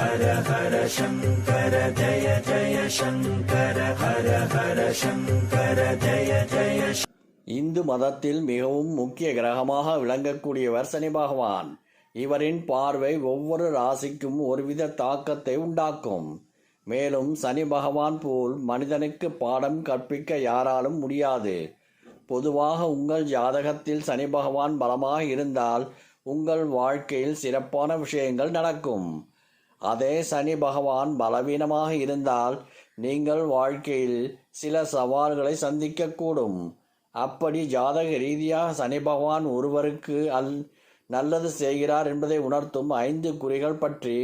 ஹர ஹர சங்கர ஜய ஜய சங்கர ஹர ஹர சங்கர ஜய ஜய இந்து மதத்தில் மிகவும் முக்கிய கிரகமாக விளங்கக்கூடியவர் சனி பகவான். இவரின் பார்வை ஒவ்வொரு ராசிக்கும் ஒருவித தாக்கத்தை உண்டாக்கும். மேலும் சனி பகவான் போல் மனிதனுக்கு பாடம் கற்பிக்க யாராலும் முடியாது. பொதுவாக உங்கள் ஜாதகத்தில் சனி பகவான் பலமாக இருந்தால் உங்கள் வாழ்க்கையில் சிறப்பான விஷயங்கள் நடக்கும். அதே சனி பகவான் பலவீனமாக இருந்தால் நீங்கள் வாழ்க்கையில் சில சவால்களை சந்திக்கக்கூடும். அப்படி ஜாதக ரீதியாக சனி பகவான் ஒருவருக்கு அல் நல்லது செய்கிறார் என்பதை உணர்த்தும் ஐந்து குறிகள் பற்றி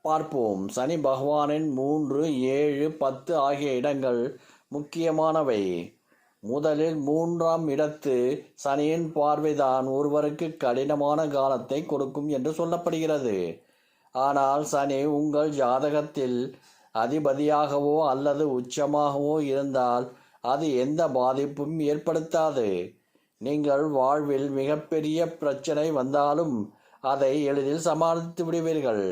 பார்ப்போம். சனி பகவானின் மூன்று ஏழு பத்து ஆகிய இடங்கள் முக்கியமானவை. முதலில் மூன்றாம் இடத்து சனியின் பார்வைதான் ஒருவருக்கு கடினமான காலத்தை கொடுக்கும் என்று சொல்லப்படுகிறது. ஆனால் சனி உங்கள் ஜாதகத்தில் அதிபதியாகவோ அல்லது உச்சமாகவோ இருந்தால் அது எந்த பாதிப்பும் ஏற்படுத்தாது. நீங்கள் வாழ்வில் மிகப்பெரிய பிரச்சனை வந்தாலும் அதை எளிதில் சமாளித்து விடுவீர்கள்.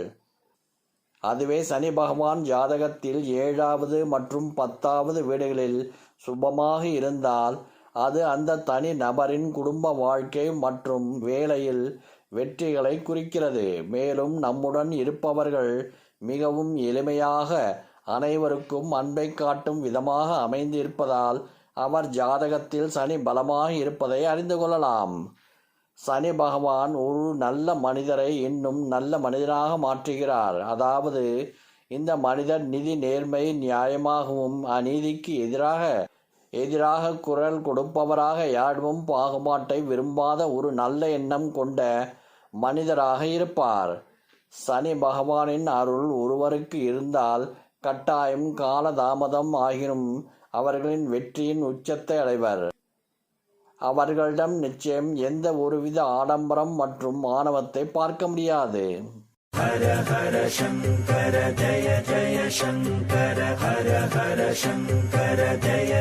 அதுவே சனி பகவான் ஜாதகத்தில் ஏழாவது மற்றும் பத்தாவது வீடுகளில் சுபமாக இருந்தால் அது அந்த தனி நபரின் குடும்ப வாழ்க்கை மற்றும் வேலையில் வெற்றிகளை குறிக்கிறது. மேலும் நம்முடன் இருப்பவர்கள் மிகவும் எளிமையாக அனைவருக்கும் அன்பை காட்டும் விதமாக அமைந்து இருப்பதால் அவர் ஜாதகத்தில் சனி பலமாக இருப்பதை அறிந்து கொள்ளலாம். சனி பகவான் ஒரு நல்ல மனிதரை இன்னும் நல்ல மனிதனாக மாற்றுகிறார். அதாவது இந்த மனிதர் நிதி நேர்மை நியாயமாகவும் அநீதிக்கு எதிராக எதிராக குரல் கொடுப்பவராக யாரும் பாகுபாட்டை விரும்பாத ஒரு நல்ல எண்ணம் கொண்ட மனிதராக இருப்பார். சனி பகவானின் அருள் ஒருவருக்கு இருந்தால் கட்டாயம் காலதாமதம் ஆகினும் அவர்களின் வெற்றியின் உச்சத்தை அடைவர். அவர்களிடம் நிச்சயம் எந்த ஒருவித ஆடம்பரம் மற்றும் ஆணவத்தை பார்க்க முடியாது. ஹர ஹர சங்கர ஜய ஜய சங்கர ஹர ஹர சங்கர ஜய